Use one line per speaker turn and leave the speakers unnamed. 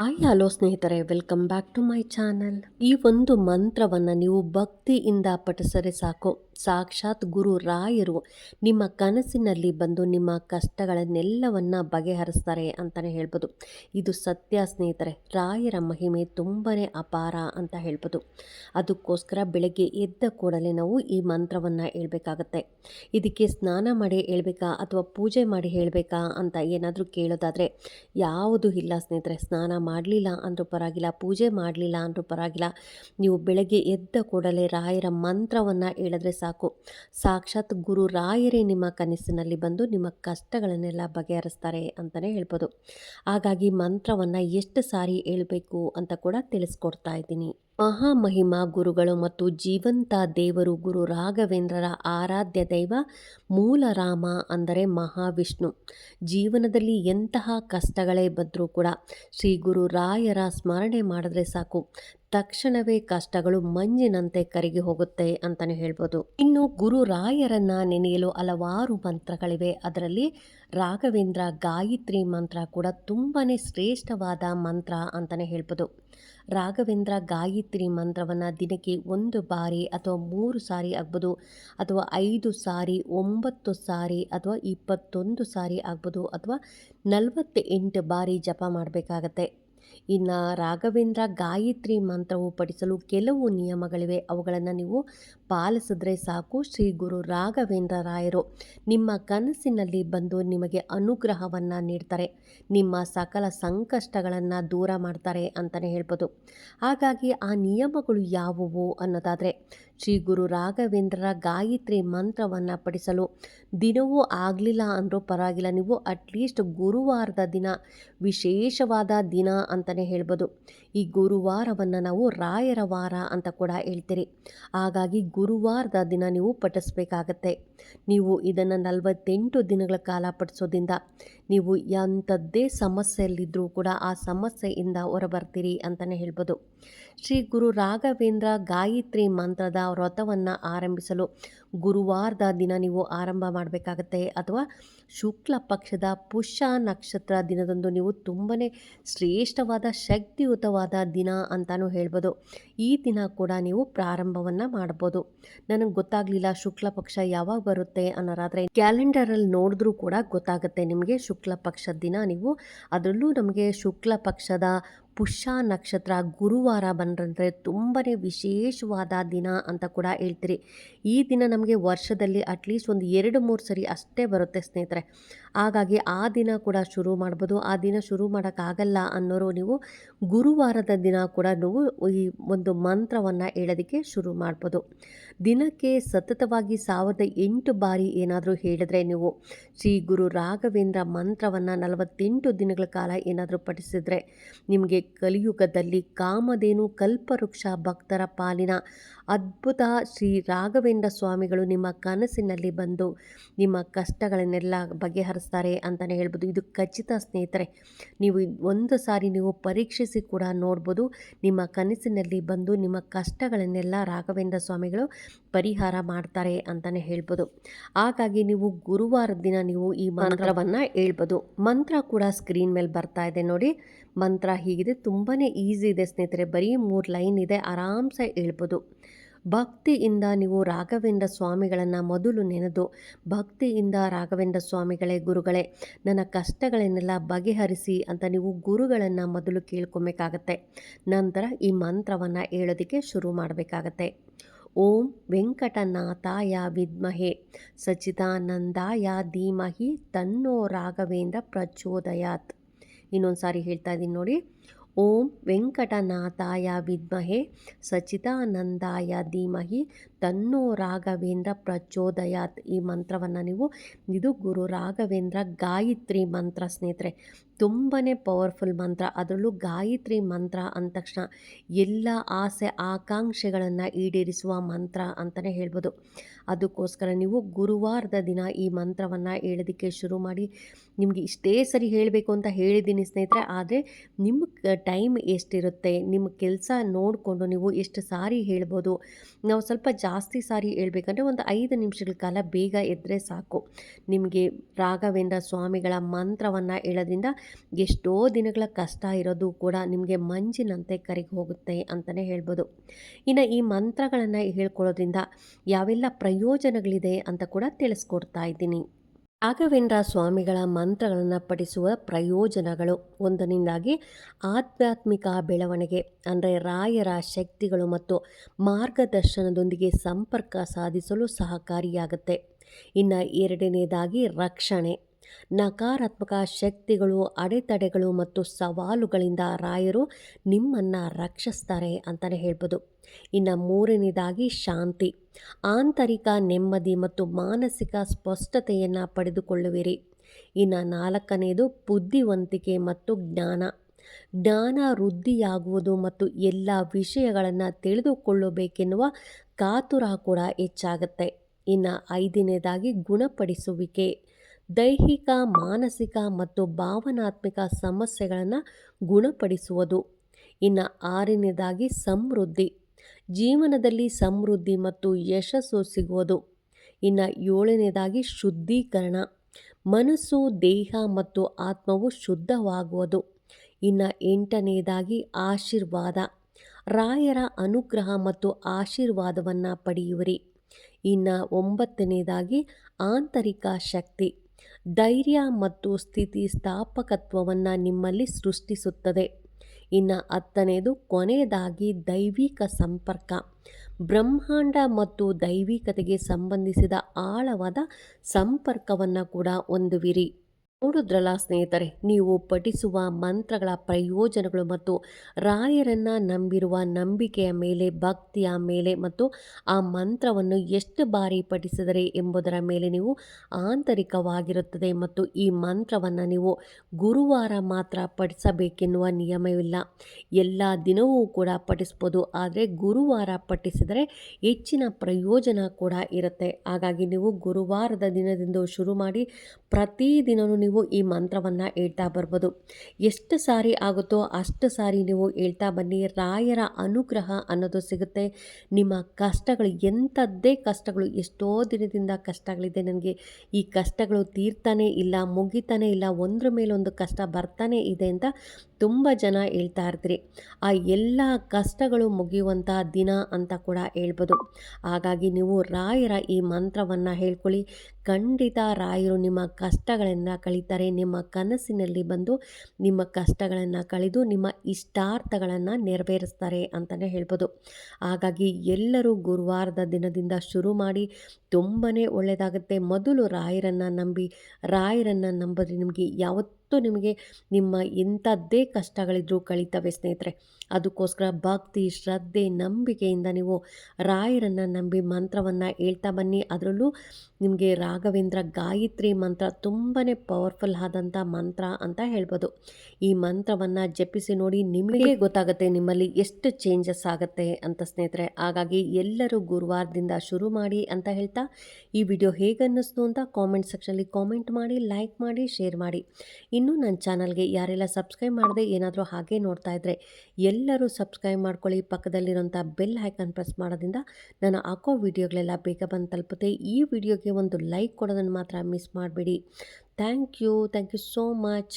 Hi hello ಸ್ನೇಹಿತರೆ. Welcome back to my channel ಈ ಒಂದು ಮಂತ್ರವನ್ನು ನೀವು ಭಕ್ತಿಯಿಂದ ಪಠಿಸರೆ ಸಾಕು. ಸಾಕ್ಷಾತ್ ಗುರು ರಾಯರು ನಿಮ್ಮ ಕನಸಿನಲ್ಲಿ ಬಂದು ನಿಮ್ಮ ಕಷ್ಟಗಳನ್ನೆಲ್ಲವನ್ನು ಬಗೆಹರಿಸ್ತಾರೆ ಅಂತಲೇ ಹೇಳ್ಬೋದು. ಇದು ಸತ್ಯ ಸ್ನೇಹಿತರೆ, ರಾಯರ ಮಹಿಮೆ ತುಂಬಾ ಅಪಾರ ಅಂತ ಹೇಳ್ಬೋದು. ಅದಕ್ಕೋಸ್ಕರ ಬೆಳಗ್ಗೆ ಎದ್ದ ಕೂಡಲೇ ನಾವು ಈ ಮಂತ್ರವನ್ನು ಹೇಳಬೇಕಾಗತ್ತೆ. ಇದಕ್ಕೆ ಸ್ನಾನ ಮಾಡಿ ಹೇಳ್ಬೇಕಾ ಅಥವಾ ಪೂಜೆ ಮಾಡಿ ಹೇಳಬೇಕಾ ಅಂತ ಏನಾದರೂ ಕೇಳೋದಾದರೆ, ಯಾವುದು ಇಲ್ಲ ಸ್ನೇಹಿತರೆ, ಸ್ನಾನ ಮಾಡಲಿಲ್ಲ ಅಂದರೂ ಪರವಾಗಿಲ್ಲ, ಪೂಜೆ ಮಾಡಲಿಲ್ಲ ಅಂದರೂ ಪರವಾಗಿಲ್ಲ. ನೀವು ಬೆಳಗ್ಗೆ ಎದ್ದ ಕೂಡಲೇ ರಾಯರ ಮಂತ್ರವನ್ನು ಹೇಳಿದ್ರೆ ಸಾಕು. ಸಾಕ್ಷಾತ್ ಗುರು ರಾಯರೇ ನಿಮ್ಮ ಕನಸಿನಲ್ಲಿ ಬಂದು ನಿಮ್ಮ ಕಷ್ಟಗಳನ್ನೆಲ್ಲ ಬಗೆಹರಿಸ್ತಾರೆ ಅಂತಲೇ ಹೇಳ್ಬೋದು. ಹಾಗಾಗಿ ಮಂತ್ರವನ್ನು ಎಷ್ಟು ಸಾರಿ ಹೇಳಬೇಕು ಅಂತ ಕೂಡ ತಿಳಿಸ್ಕೊಡ್ತಾ ಇದ್ದೀನಿ. ಮಹಾಮಹಿಮಾ ಗುರುಗಳು ಮತ್ತು ಜೀವಂತ ದೇವರು ಗುರು ರಾಘವೇಂದ್ರರ ಆರಾಧ್ಯ ದೈವ ಮೂಲ ರಾಮ ಅಂದರೆ ಮಹಾವಿಷ್ಣು. ಜೀವನದಲ್ಲಿ ಎಂತಹ ಕಷ್ಟಗಳೇ ಬಂದರೂ ಕೂಡ ಶ್ರೀ ಗುರು ರಾಯರ ಸ್ಮರಣೆ ಮಾಡಿದ್ರೆ ಸಾಕು. ತಕ್ಷಣವೇ ಕಷ್ಟಗಳು ಮಂಜಿನಂತೆ ಕರಗಿ ಹೋಗುತ್ತೆ ಅಂತಲೇ ಹೇಳ್ಬೋದು. ಇನ್ನು ಗುರು ರಾಯರನ್ನ ನೆನೆಯಲು ಹಲವಾರು ಮಂತ್ರಗಳಿವೆ. ಅದರಲ್ಲಿ ರಾಘವೇಂದ್ರ ಗಾಯತ್ರಿ ಮಂತ್ರ ಕೂಡ ತುಂಬಾ ಶ್ರೇಷ್ಠವಾದ ಮಂತ್ರ ಅಂತಲೇ ಹೇಳ್ಬೋದು. ರಾಘವೇಂದ್ರ ಗಾಯತ್ರಿ ಮಂತ್ರವನ್ನು ದಿನಕ್ಕೆ ಒಂದು ಬಾರಿ ಅಥವಾ ಮೂರು ಸಾರಿ ಆಗ್ಬೋದು, ಅಥವಾ ಐದು ಸಾರಿ, ಒಂಬತ್ತು ಸಾರಿ, ಅಥವಾ ಇಪ್ಪತ್ತೊಂದು ಸಾರಿ ಆಗ್ಬೋದು, ಅಥವಾ ನಲವತ್ತೆಂಟು ಬಾರಿ ಜಪ ಮಾಡಬೇಕಾಗತ್ತೆ. ಇನ್ನು ರಾಘವೇಂದ್ರ ಗಾಯತ್ರಿ ಮಂತ್ರವು ಪಠಿಸಲು ಕೆಲವು ನಿಯಮಗಳಿವೆ. ಅವುಗಳನ್ನು ನೀವು ಪಾಲಿಸಿದ್ರೆ ಸಾಕು ಶ್ರೀ ಗುರು ರಾಘವೇಂದ್ರ ರಾಯರು. ನಿಮ್ಮ ಕನಸಿನಲ್ಲಿ ಬಂದು ನಿಮಗೆ ಅನುಗ್ರಹವನ್ನು ನೀಡ್ತಾರೆ. ನಿಮ್ಮ ಸಕಲ ಸಂಕಷ್ಟಗಳನ್ನು ದೂರ ಮಾಡ್ತಾರೆ ಅಂತಲೇ ಹೇಳ್ಬೋದು. ಹಾಗಾಗಿ ಆ ನಿಯಮಗಳು ಯಾವುವು ಅನ್ನೋದಾದರೆ, ಶ್ರೀ ಗುರು ರಾಘವೇಂದ್ರರ ಗಾಯತ್ರಿ ಮಂತ್ರವನ್ನು ಪಡಿಸಲು ದಿನವೂ ಆಗಲಿಲ್ಲ ಅಂದರೂ ಪರವಾಗಿಲ್ಲ, ನೀವು ಅಟ್ಲೀಸ್ಟ್ ಗುರುವಾರದ ದಿನ, ವಿಶೇಷವಾದ ದಿನ ಅಂತಲೇ ಹೇಳ್ಬೋದು. ಈ ಗುರುವಾರವನ್ನು ನಾವು ರಾಯರ ವಾರ ಅಂತ ಕೂಡ ಹೇಳ್ತೀರಿ. ಹಾಗಾಗಿ ಗುರುವಾರದ ದಿನ ನೀವು ಪಠಿಸಬೇಕಾಗತ್ತೆ. ನೀವು ಇದನ್ನು ನಲವತ್ತೆಂಟು ದಿನಗಳ ಕಾಲ ಪಠಿಸೋದ್ರಿಂದ ನೀವು ಎಂಥದ್ದೇ ಸಮಸ್ಯೆಯಲ್ಲಿದ್ದರೂ ಕೂಡ ಆ ಸಮಸ್ಯೆಯಿಂದ ಹೊರಬರ್ತೀರಿ ಅಂತಲೇ ಹೇಳ್ಬೋದು. ಶ್ರೀ ಗುರು ರಾಘವೇಂದ್ರ ಗಾಯತ್ರಿ ಮಂತ್ರದ ವ್ರತವನ್ನು ಆರಂಭಿಸಲು ಗುರುವಾರದ ದಿನ ನೀವು ಆರಂಭ ಮಾಡಬೇಕಾಗತ್ತೆ ಅಥವಾ ಶುಕ್ಲ ಪಕ್ಷದ ಪುಷ್ಯ ನಕ್ಷತ್ರ ದಿನದಂದು ನೀವು ತುಂಬಾ ಶ್ರೇಷ್ಠವಾದ, ಶಕ್ತಿಯುತವಾದ ದಿನ ಅಂತಲೂ ಹೇಳ್ಬೋದು. ಈ ದಿನ ಕೂಡ ನೀವು ಪ್ರಾರಂಭವನ್ನು ಮಾಡ್ಬೋದು. ನನಗೆ ಗೊತ್ತಾಗಲಿಲ್ಲ ಶುಕ್ಲ ಪಕ್ಷ ಯಾವಾಗ ಬರುತ್ತೆ ಅನ್ನೋರಾದರೆ ಕ್ಯಾಲೆಂಡರಲ್ಲಿ ನೋಡಿದ್ರೂ ಕೂಡ ಗೊತ್ತಾಗುತ್ತೆ ನಿಮಗೆ ಶುಕ್ಲ ಪಕ್ಷದ ದಿನ ನೀವು. ಅದರಲ್ಲೂ ನಮಗೆ ಶುಕ್ಲ ಪಕ್ಷದ ಪುಷ್ಯ ನಕ್ಷತ್ರ ಗುರುವಾರ ಬಂದರೆ ತುಂಬಾ ವಿಶೇಷವಾದ ದಿನ ಅಂತ ಕೂಡ ಹೇಳ್ತೀರಿ. ಈ ದಿನ ನಮಗೆ ವರ್ಷದಲ್ಲಿ ಅಟ್ಲೀಸ್ಟ್ ಒಂದು ಎರಡು ಮೂರು ಸರಿ ಅಷ್ಟೇ ಬರುತ್ತೆ ಸ್ನೇಹಿತರೆ. ಹಾಗಾಗಿ ಆ ದಿನ ಕೂಡ ಶುರು ಮಾಡ್ಬೋದು. ಆ ದಿನ ಶುರು ಮಾಡೋಕ್ಕಾಗಲ್ಲ ಅನ್ನೋರು ನೀವು ಗುರುವಾರದ ದಿನ ಕೂಡ ನೀವು ಈ ಒಂದು ಮಂತ್ರವನ್ನು ಹೇಳೋದಕ್ಕೆ ಶುರು ಮಾಡ್ಬೋದು. ದಿನಕ್ಕೆ ಸತತವಾಗಿ ಸಾವಿರದ ಎಂಟು ಬಾರಿ ಏನಾದರೂ ಹೇಳಿದ್ರೆ ನೀವು ಶ್ರೀ ಗುರು ರಾಘವೇಂದ್ರ ಮಂತ್ರವನ್ನು ನಲವತ್ತೆಂಟು ದಿನಗಳ ಕಾಲ ಏನಾದರೂ ಪಠಿಸಿದರೆ ನಿಮಗೆ ಕಲಿಯುಗದಲ್ಲಿ ಕಾಮಧೇನು ಕಲ್ಪವೃಕ್ಷ ಭಕ್ತರ ಪಾಲಿನ ಅದ್ಭುತ ಶ್ರೀ ರಾಘವೇಂದ್ರ ಸ್ವಾಮಿಗಳು ನಿಮ್ಮ ಕನಸಿನಲ್ಲಿ ಬಂದು ನಿಮ್ಮ ಕಷ್ಟಗಳನ್ನೆಲ್ಲ ಬಗೆಹರಿಸ್ತಾರೆ ಅಂತಲೇ ಹೇಳ್ಬೋದು. ಇದು ಖಚಿತ ಸ್ನೇಹಿತರೆ ನೀವು ಒಂದು ಸಾರಿ ನೀವು ಪರೀಕ್ಷಿಸಿ ಕೂಡ ನೋಡ್ಬೋದು. ನಿಮ್ಮ ಕನಸಿನಲ್ಲಿ ಬಂದು ನಿಮ್ಮ ಕಷ್ಟಗಳನ್ನೆಲ್ಲ ರಾಘವೇಂದ್ರ ಸ್ವಾಮಿಗಳು ಪರಿಹಾರ ಮಾಡ್ತಾರೆ ಅಂತಲೇ ಹೇಳ್ಬೋದು. ಹಾಗಾಗಿ ನೀವು ಗುರುವಾರದ ದಿನ ನೀವು ಈ ಮಂತ್ರವನ್ನು ಹೇಳ್ಬೋದು. ಮಂತ್ರ ಕೂಡ ಸ್ಕ್ರೀನ್ ಮೇಲೆ ಬರ್ತಾ ಇದೆ ನೋಡಿ. ಮಂತ್ರ ಹೀಗಿದೆ. ತುಂಬಾ ಈಸಿ ಇದೆ ಸ್ನೇಹಿತರೆ. ಬರೀ ಮೂರು ಲೈನ್ ಇದೆ. ಆರಾಮ್ಸೆ ಹೇಳ್ಬೋದು. ಭಕ್ತಿಯಿಂದ ನೀವು ರಾಘವೇಂದ್ರ ಸ್ವಾಮಿಗಳನ್ನು ಮೊದಲು ನೆನೆದು ಭಕ್ತಿಯಿಂದ ರಾಘವೇಂದ್ರ ಸ್ವಾಮಿಗಳೇ ಗುರುಗಳೇ, ನನ್ನ ಕಷ್ಟಗಳನ್ನೆಲ್ಲ ಬಗೆಹರಿಸಿ ಅಂತ ನೀವು ಗುರುಗಳನ್ನು ಮೊದಲು ಕೇಳ್ಕೊಬೇಕಾಗತ್ತೆ. ನಂತರ ಈ ಮಂತ್ರವನ್ನು ಹೇಳೋದಕ್ಕೆ ಶುರು ಮಾಡಬೇಕಾಗತ್ತೆ. ಓಂ ವೆಂಕಟನಾಥಾಯ ವಿದ್ಮಹೆ ಸಚಿದಾನಂದಾಯ ಧೀಮಹಿ, ತನ್ನೋ ರಾಘವೇಂದ್ರ ಪ್ರಚೋದಯಾತ್. ಇನ್ನೊಂದು ಸಾರಿ ಹೇಳ್ತಾ ಇದ್ದೀನಿ ನೋಡಿ ಓಂ ವೆಂಕಟನಾಥಾಯ ವಿದ್ಮಹೆ ಸಚಿದಾನಂದಾಯ ಧೀಮಹಿ ತನ್ನೋ ರಾಘವೇಂದ್ರ ಪ್ರಚೋದಯಾತ್ ಈ ಮಂತ್ರವನ್ನು ನೀವು. ಇದು ಗುರು ರಾಘವೇಂದ್ರ ಗಾಯತ್ರಿ ಮಂತ್ರ ಸ್ನೇಹಿತರೆ. ತುಂಬಾ ಪವರ್ಫುಲ್ ಮಂತ್ರ. ಅದರಲ್ಲೂ ಗಾಯತ್ರಿ ಮಂತ್ರ ಅಂದ ತಕ್ಷಣ ಎಲ್ಲ ಆಸೆ ಆಕಾಂಕ್ಷೆಗಳನ್ನು ಈಡೇರಿಸುವ ಮಂತ್ರ ಅಂತಲೇ ಹೇಳ್ಬೋದು. ಅದಕ್ಕೋಸ್ಕರ ನೀವು ಗುರುವಾರದ ದಿನ ಈ ಮಂತ್ರವನ್ನು ಹೇಳೋದಕ್ಕೆ ಶುರು ಮಾಡಿ. ನಿಮಗೆ ಇಷ್ಟೇ ಸರಿ ಹೇಳಬೇಕು ಅಂತ ಹೇಳಿದ್ದೀನಿ ಸ್ನೇಹಿತರೆ. ಆದರೆ ನಿಮ್ಮ ಟೈಮ್ ಎಷ್ಟಿರುತ್ತೆ? ನಿಮ್ಮ ಕೆಲಸ ನೋಡಿಕೊಂಡು ನೀವು ಎಷ್ಟು ಸಾರಿ ಹೇಳ್ಬೋದು? ನಾವು ಸ್ವಲ್ಪ ಜಾಸ್ತಿ ಸಾರಿ ಹೇಳ್ಬೇಕಂದ್ರೆ ಒಂದು ಐದು ನಿಮಿಷಗಳ ಕಾಲ ಬೇಗ ಎದ್ದರೆ ಸಾಕು. ನಿಮಗೆ ರಾಘವೇಂದ್ರ ಸ್ವಾಮಿಗಳ ಮಂತ್ರವನ್ನು ಹೇಳೋದ್ರಿಂದ ಎಷ್ಟೋ ದಿನಗಳ ಕಷ್ಟ ಇರೋದು ಕೂಡ ನಿಮಗೆ ಮಂಜಿನಂತೆ ಕರಿಗೆ ಹೋಗುತ್ತೆ ಅಂತಲೇ ಹೇಳ್ಬೋದು. ಇನ್ನು ಈ ಮಂತ್ರಗಳನ್ನು ಹೇಳ್ಕೊಳ್ಳೋದ್ರಿಂದ ಯಾವೆಲ್ಲ ಪ್ರಯೋಜನಗಳಿದೆ ಅಂತ ಕೂಡ ತಿಳಿಸ್ಕೊಡ್ತಾ ಇದ್ದೀನಿ. ರಾಘವೇಂದ್ರ ಸ್ವಾಮಿಗಳ ಮಂತ್ರಗಳನ್ನು ಪಠಿಸುವ ಪ್ರಯೋಜನಗಳು ಒಂದನಿಂದಾಗಿ ಆಧ್ಯಾತ್ಮಿಕ ಬೆಳವಣಿಗೆ, ಅಂದರೆ ರಾಯರ ಶಕ್ತಿಗಳು ಮತ್ತು ಮಾರ್ಗದರ್ಶನದೊಂದಿಗೆ ಸಂಪರ್ಕ ಸಾಧಿಸಲು ಸಹಕಾರಿಯಾಗುತ್ತೆ. ಇನ್ನು ಎರಡನೇದಾಗಿ ರಕ್ಷಣೆ. ನಕಾರಾತ್ಮಕ ಶಕ್ತಿಗಳು, ಅಡೆತಡೆಗಳು ಮತ್ತು ಸವಾಲುಗಳಿಂದ ರಾಯರು ನಿಮ್ಮನ್ನು ರಕ್ಷಿಸ್ತಾರೆ ಅಂತಲೇ ಹೇಳ್ಬೋದು. ಇನ್ನು ಮೂರನೇದಾಗಿ ಶಾಂತಿ. ಆಂತರಿಕ ನೆಮ್ಮದಿ ಮತ್ತು ಮಾನಸಿಕ ಸ್ಪಷ್ಟತೆಯನ್ನು ಪಡೆದುಕೊಳ್ಳುವಿರಿ. ಇನ್ನು ನಾಲ್ಕನೆಯದು ಬುದ್ಧಿವಂತಿಕೆ ಮತ್ತು ಜ್ಞಾನ. ಜ್ಞಾನ ವೃದ್ಧಿಯಾಗುವುದು ಮತ್ತು ಎಲ್ಲ ವಿಷಯಗಳನ್ನು ತಿಳಿದುಕೊಳ್ಳಬೇಕೆನ್ನುವ ಕಾತುರ ಕೂಡ ಹೆಚ್ಚಾಗುತ್ತೆ. ಇನ್ನು ಐದನೇದಾಗಿ ಗುಣಪಡಿಸುವಿಕೆ. ದೈಹಿಕ, ಮಾನಸಿಕ ಮತ್ತು ಭಾವನಾತ್ಮಕ ಸಮಸ್ಯೆಗಳನ್ನು ಗುಣಪಡಿಸುವುದು. ಇನ್ನು ಆರನೇದಾಗಿ ಸಮೃದ್ಧಿ. ಜೀವನದಲ್ಲಿ ಸಮೃದ್ಧಿ ಮತ್ತು ಯಶಸ್ಸು ಸಿಗುವುದು ಇನ್ನು ಏಳನೇದಾಗಿ ಶುದ್ಧೀಕರಣ. ಮನಸ್ಸು, ದೇಹ ಮತ್ತು ಆತ್ಮವು ಶುದ್ಧವಾಗುವುದು. ಇನ್ನು ಎಂಟನೇದಾಗಿ ಆಶೀರ್ವಾದ. ರಾಯರ ಅನುಗ್ರಹ ಮತ್ತು ಆಶೀರ್ವಾದವನ್ನು ಪಡೆಯುವಿರಿ. ಇನ್ನು ಒಂಬತ್ತನೇದಾಗಿ ಆಂತರಿಕ ಶಕ್ತಿ. ಧೈರ್ಯ ಮತ್ತು ಸ್ಥಿತಿ ಸ್ಥಾಪಕತ್ವವನ್ನು ನಿಮ್ಮಲ್ಲಿ ಸೃಷ್ಟಿಸುತ್ತದೆ. ಇನ್ನು ಹತ್ತನೇದು ಕೊನೆಯದಾಗಿ ದೈವಿಕ ಸಂಪರ್ಕ. ಬ್ರಹ್ಮಾಂಡ ಮತ್ತು ದೈವಿಕತೆಗೆ ಸಂಬಂಧಿಸಿದ ಆಳವಾದ ಸಂಪರ್ಕವನ್ನು ಕೂಡ ಹೊಂದುವಿರಿ. ನೋಡಿದ್ರಲ್ಲ ಸ್ನೇಹಿತರೆ, ನೀವು ಪಠಿಸುವ ಮಂತ್ರಗಳ ಪ್ರಯೋಜನಗಳು ಮತ್ತು ರಾಯರನ್ನು ನಂಬಿರುವ ನಂಬಿಕೆಯ ಮೇಲೆ, ಭಕ್ತಿಯ ಮೇಲೆ ಮತ್ತು ಆ ಮಂತ್ರವನ್ನು ಎಷ್ಟು ಬಾರಿ ಪಠಿಸಿದರೆ ಎಂಬುದರ ಮೇಲೆ ನೀವು ಆಂತರಿಕವಾಗಿರುತ್ತದೆ ಮತ್ತು ಈ ಮಂತ್ರವನ್ನು ನೀವು ಗುರುವಾರ ಮಾತ್ರ ಪಠಿಸಬೇಕೆನ್ನುವ ನಿಯಮವಿಲ್ಲ. ಎಲ್ಲ ದಿನವೂ ಕೂಡ ಪಠಿಸ್ಬೋದು, ಆದರೆ ಗುರುವಾರ ಪಠಿಸಿದರೆ ಹೆಚ್ಚಿನ ಪ್ರಯೋಜನ ಕೂಡ ಇರುತ್ತೆ. ಹಾಗಾಗಿ ನೀವು ಗುರುವಾರದ ದಿನದಿಂದ ಶುರು ಮಾಡಿ ಪ್ರತಿದಿನವೂ ನೀವು ಈ ಮಂತ್ರವನ್ನು ಹೇಳ್ತಾ ಬರ್ಬೋದು. ಎಷ್ಟು ಸಾರಿ ಆಗುತ್ತೋ ಅಷ್ಟು ಸಾರಿ ನೀವು ಹೇಳ್ತಾ ಬನ್ನಿ. ರಾಯರ ಅನುಗ್ರಹ ಅನ್ನೋದು ಸಿಗುತ್ತೆ. ನಿಮ್ಮ ಕಷ್ಟಗಳು ಎಂಥದ್ದೇ ಕಷ್ಟಗಳು, ಎಷ್ಟೋ ದಿನದಿಂದ ಕಷ್ಟಗಳಿದೆ ನನಗೆ. ಈ ಕಷ್ಟಗಳು ತೀರ್ತಾನೆ ಇಲ್ಲ, ಮುಗಿತಾನೇ ಇಲ್ಲ, ಒಂದ್ರ ಮೇಲೊಂದು ಕಷ್ಟ ಬರ್ತಾನೆ ಇದೆ ಅಂತ ತುಂಬ ಜನ ಹೇಳ್ತಾ ಇರ್ತೀರಿ. ಆ ಎಲ್ಲ ಕಷ್ಟಗಳು ಮುಗಿಯುವಂಥ ದಿನ ಅಂತ ಕೂಡ ಹೇಳ್ಬೋದು. ಹಾಗಾಗಿ ನೀವು ರಾಯರ ಈ ಮಂತ್ರವನ್ನು ಹೇಳ್ಕೊಳ್ಳಿ. ಖಂಡಿತ ರಾಯರು ನಿಮ್ಮ ಕಷ್ಟಗಳನ್ನು ಕಳೀತಾರೆ. ನಿಮ್ಮ ಕನಸಿನಲ್ಲಿ ಬಂದು ನಿಮ್ಮ ಕಷ್ಟಗಳನ್ನು ಕಳೆದು ನಿಮ್ಮ ಇಷ್ಟಾರ್ಥಗಳನ್ನು ನೆರವೇರಿಸ್ತಾರೆ ಅಂತಲೇ ಹೇಳ್ಬೋದು. ಹಾಗಾಗಿ ಎಲ್ಲರೂ ಗುರುವಾರದ ದಿನದಿಂದ ಶುರು ಮಾಡಿ ತುಂಬಾ ಒಳ್ಳೆಯದಾಗುತ್ತೆ ಮೊದಲು ರಾಯರನ್ನು ನಂಬಿ, ರಾಯರನ್ನು ನಂಬಿದ್ರೆ ನಿಮಗೆ ಯಾವತ್ತೂ ನಿಮಗೆ ನಿಮ್ಮ ಎಂಥದ್ದೇ ಕಷ್ಟಗಳಿದ್ರೂ ಕಳೀತವೆ ಸ್ನೇಹಿತರೆ. ಅದಕ್ಕೋಸ್ಕರ ಭಕ್ತಿ, ಶ್ರದ್ಧೆ, ನಂಬಿಕೆಯಿಂದ ನೀವು ರಾಯರನ್ನು ನಂಬಿ ಮಂತ್ರವನ್ನು ಹೇಳ್ತಾ ಬನ್ನಿ. ಅದರಲ್ಲೂ ನಿಮಗೆ ರಾಘವೇಂದ್ರ ಗಾಯತ್ರಿ ಮಂತ್ರ ತುಂಬಾ ಪವರ್ಫುಲ್ ಆದಂಥ ಮಂತ್ರ ಅಂತ ಹೇಳ್ಬೋದು. ಈ ಮಂತ್ರವನ್ನು ಜಪಿಸಿ ನೋಡಿ ನಿಮಗೆ ಗೊತ್ತಾಗುತ್ತೆ ನಿಮ್ಮಲ್ಲಿ ಎಷ್ಟು ಚೇಂಜಸ್ ಆಗುತ್ತೆ ಅಂತ ಸ್ನೇಹಿತರೆ. ಹಾಗಾಗಿ ಎಲ್ಲರೂ ಗುರುವಾರದಿಂದ ಶುರು ಮಾಡಿ ಅಂತ ಹೇಳ್ತಾ ಈ ವಿಡಿಯೋ ಹೇಗೆ ಅನ್ನಿಸ್ತು ಅಂತ ಕಾಮೆಂಟ್ ಸೆಕ್ಷನಲ್ಲಿ ಕಾಮೆಂಟ್ ಮಾಡಿ, ಲೈಕ್ ಮಾಡಿ, ಶೇರ್ ಮಾಡಿ. ಇನ್ನೂ ನನ್ನ ಚಾನಲ್ಗೆ ಯಾರೆಲ್ಲ ಸಬ್ಸ್ಕ್ರೈಬ್ ಮಾಡದೆ ಏನಾದರೂ ಹಾಗೆ ನೋಡ್ತಾ ಇದ್ದರೆ ಎಲ್ಲರೂ ಸಬ್ಸ್ಕ್ರೈಬ್ ಮಾಡ್ಕೊಳ್ಳಿ. ಪಕ್ಕದಲ್ಲಿರೋಂಥ ಬೆಲ್ ಐಕನ್ ಪ್ರೆಸ್ ಮಾಡೋದ್ರಿಂದ ನಾನು ಹಾಕೋ ವೀಡಿಯೋಗಳೆಲ್ಲ ಬೇಗ ಬಂದು ತಲುಪುತ್ತೆ. ಈ ವಿಡಿಯೋಗೆ ಒಂದು ಲೈಕ್ ಕೊಡೋದನ್ನು ಮಾತ್ರ ಮಿಸ್ ಮಾಡಬೇಡಿ. Thank you. Thank you so much.